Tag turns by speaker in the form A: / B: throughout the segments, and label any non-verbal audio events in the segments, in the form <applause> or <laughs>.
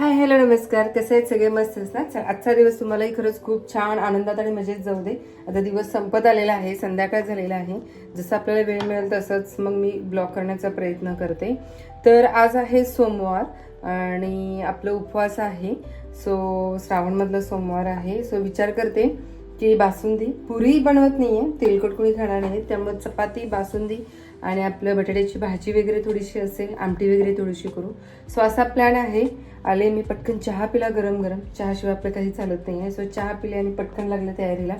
A: Hi hello नमस्कार. कसे आहेत? सगळे मस्त असतात आजचा दिवस तुम्हालाही खरंच खूप छान आनंदात आणि मजेत जाऊ दे. आता दिवस संपत आलेला आहे संध्याकाळ झालेला आहे. जसं आपल्याला वेळ मिळेल तसंच मग मी ब्लॉग करण्याचा प्रयत्न करते. तर आज आहे सोमवार आणि आपलं उपवास आहे. सो श्रावणमधला सोमवार आहे. सो विचार करते. की बासुंदी पुरी बनवत नाहीये तेलकट कोणी खाणार नाही त्यामुळे चपाती बासुंदी आणि आपलं बटाट्याची भाजी वगैरे थोडीशी असेल आमटी वगैरे थोडीशी करू. सो असा प्लॅन आहे. आले मी पटकन चहा पिला गरम गरम चहाशिवाय आपलं काही चालत नाही आहे सो चहा पिले आणि पटकन लागलं तयारीला.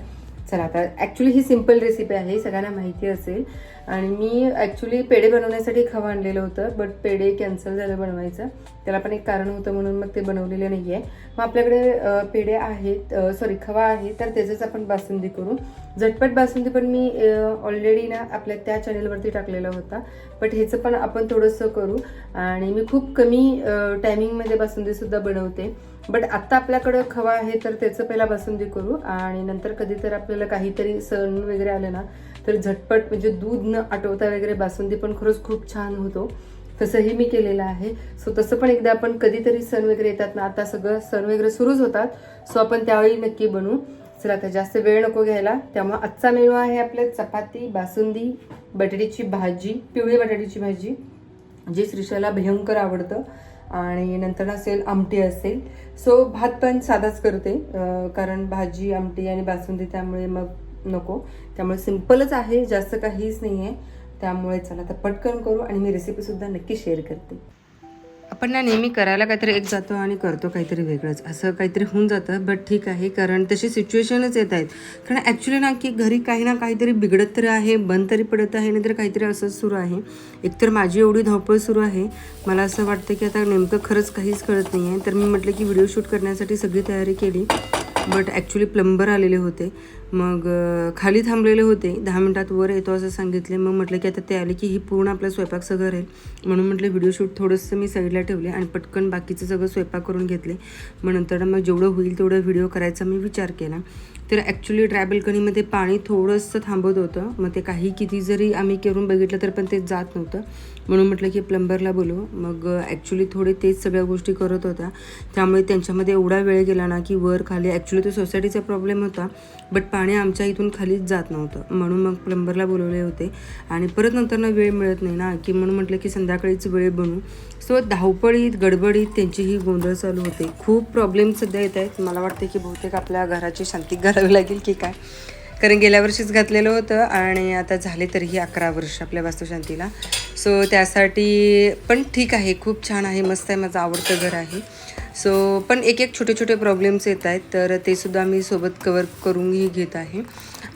A: चला आता ॲक्च्युली ही सिंपल रेसिपी आहे सगळ्यांना माहिती असेल. आणि मी ॲक्च्युली पेढे बनवण्यासाठी खवा आणलेलं होतं बट पेढे कॅन्सल झालं बनवायचं. त्याला पण एक कारण होतं म्हणून मग ते बनवलेले नाही आहे मग आपल्याकडे पेढे आहेत सॉरी खवा आहे तर त्याचंच आपण बासुंदी करू. झटपट बासुंदी पण मी ऑलरेडी ना आपल्या त्या चॅनेलवरती टाकलेला होता बट ह्याचं पण आपण थोडंसं करू. आणि मी खूप कमी टायमिंगमध्ये बासुंदीसुद्धा बनवते. बट आत्ता आपल्याकडं खवा आहे तर त्याचं पहिला बासुंदी करू. आणि नंतर कधी तर आपल्याला काहीतरी सण वगैरे आले ना तर झटपट म्हणजे दूध न आटवता वगैरे बासुंदी पण खरंच खूप छान होतो. तसंही मी केलेलं आहे. सो तसं पण एकदा आपण कधीतरी सण वगैरे येतात ना आता सगळं सण वगैरे सुरूच होतात. सो आपण त्यावेळी नक्की बनवू चला आता जास्त वेळ नको घ्यायला. त्यामुळे आजचा मेनू आहे आपल्या चपाती बासुंदी बटाट्याची भाजी पिवळी बटाट्याची भाजी जी श्रीषाला भयंकर आवडतं. आणि नंतर असेल आमटी असेल. सो भात पण साधाच करते कारण भाजी आमटी आणि बासुंदी त्यामुळे मग नको. त्यामुळे सिम्पलच आहे जास्त काहीच नाही आहे त्यामुळे चला आता पटकन करू आणि मी रेसिपीसुद्धा नक्की शेअर करते. आपण ना नेहमी करायला काहीतरी एक जातो आणि करतो काहीतरी वेगळंच. असं काहीतरी होऊन जातं बट ठीक आहे कारण तशी सिच्युएशनच येत आहेत. कारण ॲक्च्युली ना की घरी काही ना काहीतरी बिघडत तरी आहे बंद तरी पडत आहे नाहीतर काहीतरी असंच सुरू आहे. एकतर माझी एवढी धावपळ सुरू आहे. मला असं वाटतं की आता नेमकं खरंच काहीच कळत नाही आहे तर मी म्हटलं की व्हिडिओ शूट करण्यासाठी सगळी तयारी केली बट ॲक्च्युली प्लंबर आलेले होते. मग खाली थांबलेले होते. दहा मिनटात वर येतो असं सांगितले. मग म्हटलं की आता ते आले की ही पूर्ण आपला स्वयंपाकचं घर आहे. म्हणून म्हटलं व्हिडिओ शूट थोडंसं मी साईडला ठेवले आणि पटकन बाकीचं सगळं स्वयंपाक करून घेतले. मग नंतर मग जेवढं होईल तेवढं व्हिडिओ करायचा मी विचार केला. तर ॲक्च्युली ड्राय बल्कनीमध्ये पाणी थोडंसं थांबत होतं. मग ते काही किती जरी आम्ही करून बघितलं तर पण ते जात नव्हतं. म्हणून म्हटलं की प्लंबरला बोलू मग ॲक्च्युली थोडे तेच सगळ्या गोष्टी करत होत्या त्यामुळे त्यांच्यामध्ये एवढा वेळ गेला ना की वर खाली ॲक्च्युली तो सोसायटीचा प्रॉब्लेम होता बट पाणी आमच्या इथून खालीच जात नव्हतं. म्हणून मग प्लंबरला बोलवले होते. आणि परत नंतर ना वेळ मिळत नाही ना की म्हणून म्हटलं की संध्याकाळीच वेळ बनू. सो धावपळीत गडबडीत त्यांची ही गोंधळ चालू होते. खूप प्रॉब्लेम सध्या येत आहेत. मला वाटते की बहुतेक आपल्या घराची शांती घालावी लागेल की काय? कारण गेल्या वर्षीच घातलेलं होतं आणि आता झाले तरीही अकरा वर्ष आपल्या वास्तुशांतीला. सो त्यासाठी पण ठीक आहे खूप छान आहे मस्त आहे माझं आवडतं घर आहे. सो पण एक एक छोटे छोटे प्रॉब्लेम्स येत आहेत तर ते सुद्धा मी सोबत कवर करूनही घेत आहे.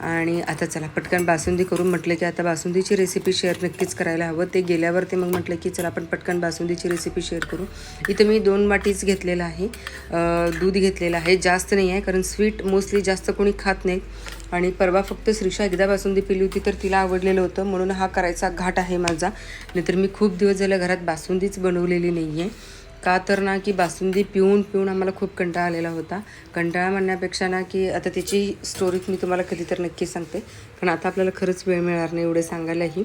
A: आणि आता चला पटकन बासुंदी करून म्हटलं की आता बासुंदीची रेसिपी शेअर नक्कीच करायला हवं. ते गेल्यावर ते मग म्हटलं की चला आपण पटकन बासुंदीची रेसिपी शेअर करू. इथं मी दोन वाटीच घेतलेलं आहे. दूध घेतलेलं आहे. जास्त नाही आहे कारण स्वीट मोस्टली जास्त कोणी खात नाहीत. आणि परवा फक्त श्रीषा एकदा बासुंदी पिली होती तर तिला आवडलेलं होतं. म्हणून हा करायचा घाट आहे माझा. नाहीतर मी खूप दिवस झाले घरात बासुंदीच बनवलेली नाही आहे का तर ना की बासुंदी पिऊन पिऊन आम्हाला खूप कंटाळा आलेला होता. कंटाळा म्हणण्यापेक्षा ना की आता त्याची स्टोरी मी तुम्हाला कधी तर नक्की सांगते. पण आता आपल्याला खरंच वेळ मिळणार नाही एवढे सांगायलाही.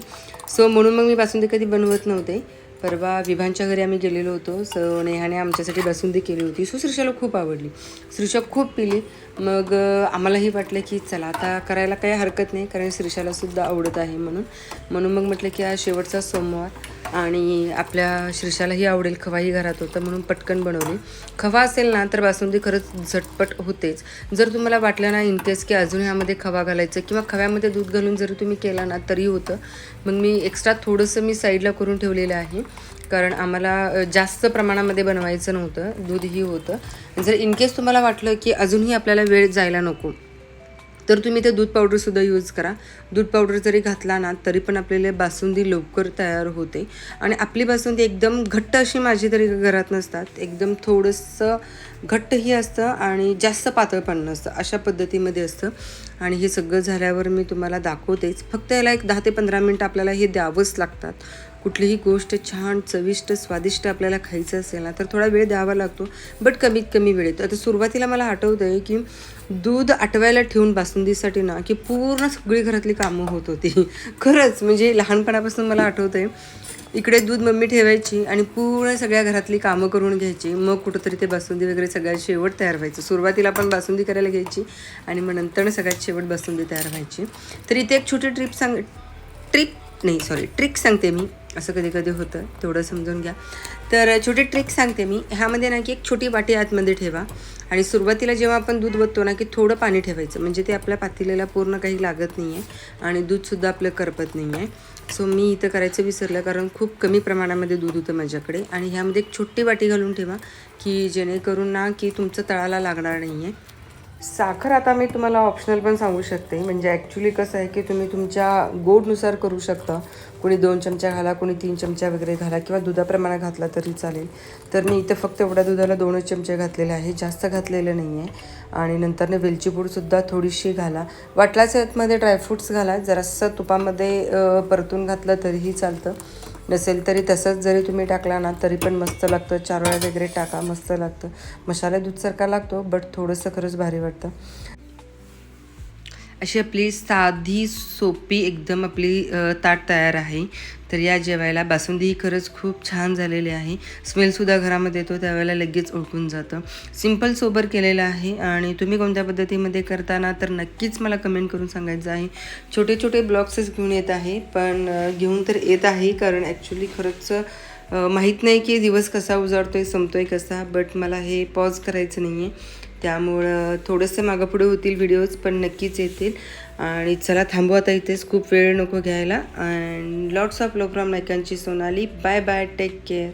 A: सो म्हणून मग मी बासुंदी कधी बनवत नव्हते. परवा विभांच्या घरी आम्ही गेलेलो होतो. स नेहाने आमच्यासाठी बासुंदी केली होती. सो श्रीषाला खूप आवडली. श्रीषा खूप पिली. मग आम्हालाही वाटलं की चला आता करायला काही हरकत नाही कारण श्रीषालासुद्धा आवडत आहे म्हणून. म्हणून मग म्हटलं की आज शेवटचा सोमवार. आणि आपल्या श्रीषालाही आवडेल खवाही घरात होतं म्हणून पटकन बनवली. खवा असेल ना तर बासुंदी खरंच झटपट होतेच. जर तुम्हाला वाटलं ना इनकेस की अजून ह्यामध्ये खवा घालायचं किंवा खव्यामध्ये दूध घालून जरी तुम्ही केला ना तरी होतं. मग मी एक्स्ट्रा थोडंसं मी साईडला करून ठेवलेलं आहे. कारण आम्हाला जास्त प्रमाणामध्ये बनवायचं नव्हतं. दूधही होतं. जर इनकेस तुम्हाला वाटलं की अजूनही आपल्याला वेळ जायला नको तर तुम्ही ते दूध पावडरसुद्धा यूज करा. दूध पावडर जरी घातला ना तरी पण आपल्याला बासुंदी लवकर तयार होते. आणि आपली बासुंदी एकदम घट्ट अशी माझी तरी घरात नसतात. एकदम थोडंसं घट्टही असतं आणि जास्त पातळ पण नसतं. अशा पद्धतीमध्ये असतं. आणि हे सगळं झाल्यावर मी तुम्हाला दाखवतेच. फक्त याला एक दहा ते पंधरा मिनटं आपल्याला हे द्यावंच लागतात. कुठलीही गोष्ट छान चविष्ट स्वादिष्ट आपल्याला खायचं असेल ना तर थोडा वेळ द्यावा लागतो. बट कमीत कमी वेळेत. आता सुरुवातीला मला आठवतं आहे की दूध आटवायला ठेवून बासुंदीसाठी ना की पूर्ण सगळी घरातली कामं होत होती. <laughs> खरंच म्हणजे लहानपणापासून मला आठवतं आहे इकडे दूध मम्मी ठेवायची आणि पूर्ण सगळ्या घरातली कामं करून घ्यायची. मग कुठंतरी ते बासुंदी वगैरे सगळ्यात शेवट तयार व्हायचं. सुरुवातीला पण बासुंदी करायला घ्यायची आणि मग नंतर सगळ्यात शेवट बासुंदी तयार व्हायची. तर इथे एक छोटी ट्रिप सांग ट्रिक नाही सॉरी ट्रिक सांगते मी. असं कधी कधी होतं तेवढं समजून घ्या. तर छोटी ट्रिक सांगते मी. ह्यामध्ये ना की एक छोटी वाटी आतमध्ये ठेवा आणि सुरुवातीला जेव्हा आपण दूध बघतो ना की थोडं पाणी ठेवायचं म्हणजे ते आपल्या पातेल्याला पूर्ण काही लागत नाही आहे आणि दूधसुद्धा आपलं करपत नाही आहे सो मी इथं करायचं विसरलं कारण खूप कमी प्रमाणामध्ये दूध होतं माझ्याकडे. आणि ह्यामध्ये एक छोटी वाटी घालून ठेवा की जेणेकरून ना की तुमचं तळाला लागणार नाही आहे साखर आता मी तुम्हाला ऑप्शनल पण सांगू शकते. म्हणजे ॲक्च्युली कसं आहे की तुम्ही तुमच्या गोडनुसार करू शकता. कोणी दोन चमचा घाला कोणी तीन चमचा वगैरे घाला किंवा दुधाप्रमाणे घातला तरी चालेल. तर मी इथं फक्त एवढ्या दुधाला दोनच चमचे घातलेले आहे. जास्त घातलेलं नाही आहे आणि नंतरने वेलची पूडसुद्धा थोडीशी घाला. वाटल्याच्या आतमध्ये ड्रायफ्रूट्स घाला. जरासं तुपामध्ये परतून घातलं तरीही चालतं. नसेल तरी तसंच जरी तुम्ही टाकला ना तरी पण मस्त लागतं. चारोळ्या वगैरे टाका मस्त लागतं. मसाला दूधसारखा लागतो बट थोडंसं खरंच भारी वाटतं. अशी आपली साधी सोपी एकदम आपली ताट तयार आहे. तर या जेवायला बासुंदी ही खरंच खूप छान झालेली आहे. स्मेलसुद्धा घरामध्ये येतो त्यावेळेला लगेच ओळखून जातं. सिंपल सोबर केलेलं आहे आणि तुम्ही कोणत्या पद्धतीमध्ये करताना तर नक्कीच मला कमेंट करून सांगायचं आहे. छोटे छोटे ब्लॉक्सेस घेऊन येत आहे पण घेऊन तर येत आहे कारण ॲक्च्युली खरंच माहीत नाही की दिवस कसा उजाळतो आहे संपतो आहे कसा बट मला हे पॉज करायचं नाही आहे त्यामुळं थोडंसं मागं पुढे होतील व्हिडिओज पण नक्कीच येतील. आणि चला थांबू आता इथेच खूप वेळ नको घ्यायला. And lots of love from नायकांची Sonali bye bye take care